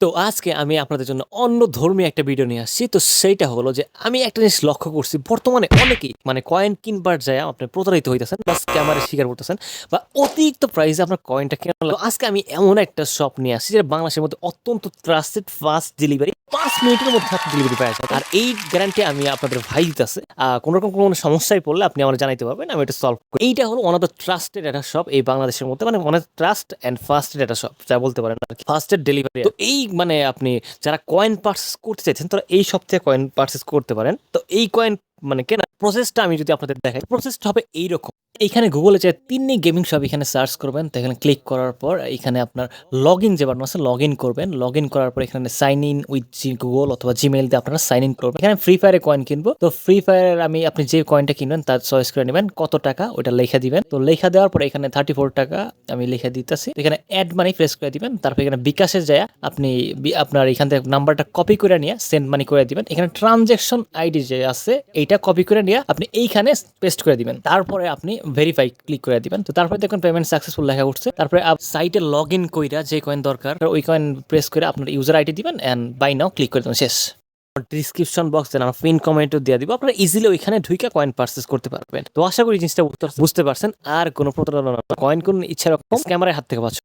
তো আজকে আমি আপনাদের জন্য অন্য ধর্মী একটা ভিডিও নিয়ে আসছি তো সেইটা হলো যে আমি একটা জিনিস লক্ষ্য করছি, বর্তমানে অনেকেই মানে কয়েন কিনবার যায় আপনি প্রতারিত হইতেছেন বা ক্যামেরা শিকার করতেছেন বা অতিরিক্ত প্রাইসে আপনার কয়েনটা কেনা। আজকে আমি এমন একটা শপ নিয়ে আসছি যেটা বাংলাদেশের মধ্যে অত্যন্ত ট্রাস্টেড ফাস্ট ডেলিভারি পাঁচ মিনিটের মধ্যে আপনি ডেলিভারি পেয়ে যাবেন আর এই গ্যারান্টি আমি আপনাদের ভাই দিতেছে। কোনো রকম কোনো সমস্যায় পড়লে আপনি আমার জানাইতে পারবেন, আমি এটা সলভ করি। এইটা হলো ওয়ান অফ দ্য ট্রাস্টেড একটা শপ এই বাংলাদেশের মধ্যে মানে অনেক ট্রাস্ট অ্যান্ড ফাস্টেড একটা শপ যা বলতে পারেন আর কি। ফাস্টেড ডেলিভারি তো এই মানে আপনি যারা কয়েন পার্সেস করতে চাইছেন, তারা এই সব থেকে কয়েন পার্সেস করতে পারেন। তো এই কয়েন মানে কেনা প্রসেসটা আমি যদি আপনাদের দেখাই প্রসেসটা হবে এইরকম। এইখানে গুগলে যে তিন্নি গেমিং শপ এখানে সার্চ করবেন, তো এখানে ক্লিক করার পর এখানে আপনার লগ ইন যে বাটন আছে লগ ইন করবেন। লগ ইন করার পর এখানে সাইন ইন উইথ গুগল অথবা জিমেইল দিয়ে আপনারা সাইন ইন করবেন। এখানে ফ্রি ফায়ারে কয়েন কিনবো। তো ফ্রি ফায়ারের আমি, আপনি যে কয়েনটা কিনবেন, তার চয়েস করে নেবেন, কত টাকা ওটা লেখা দিবেন। তো লেখা দেওয়ার পর এখানে থার্টি ফোর টাকা আমি লিখে দিতেছি। এখানে অ্যাড মানি প্রেস করে দিবেন। তারপর এখানে বিকাশে যায় আপনি আপনার এখান থেকে নাম্বারটা কপি করে নিয়ে সেন্ড মানি করে দিবেন। এখানে ট্রানজেকশন আইডি যে আছে, এইটা কপি করে নিয়ে আপনি এইখানে পেস্ট করে দিবেন। তারপরে আপনি ভেরিফাই ক্লিক করে দিবেন। তো তারপরে দেখুন পেমেন্ট সাকসেসফুল লেখা উঠছে। তারপরে সাইটে লগ ইন কইরা যে কয়েন দরকার ওই কয়েন প্রেস করে আপনার ইউজার আইডি দিবেন অ্যান্ড বাই নাও ক্লিক করে দেবেন, শেষ। ডিসক্রিপশন বক্স দেন, আমার পিন কমেন্টও দিয়ে দিব। আপনারা ইজিলি ওইখানে ঢুইকা কয়েন পারচেস করতে পারবেন। তো আশা করি জিনিসটা বুঝতে- বুঝতে পারছেন। আর কোনো প্রতারণা কয়েন কোন ইচ্ছা রকম ক্যামেরায় হাত থেকে পাচ্ছ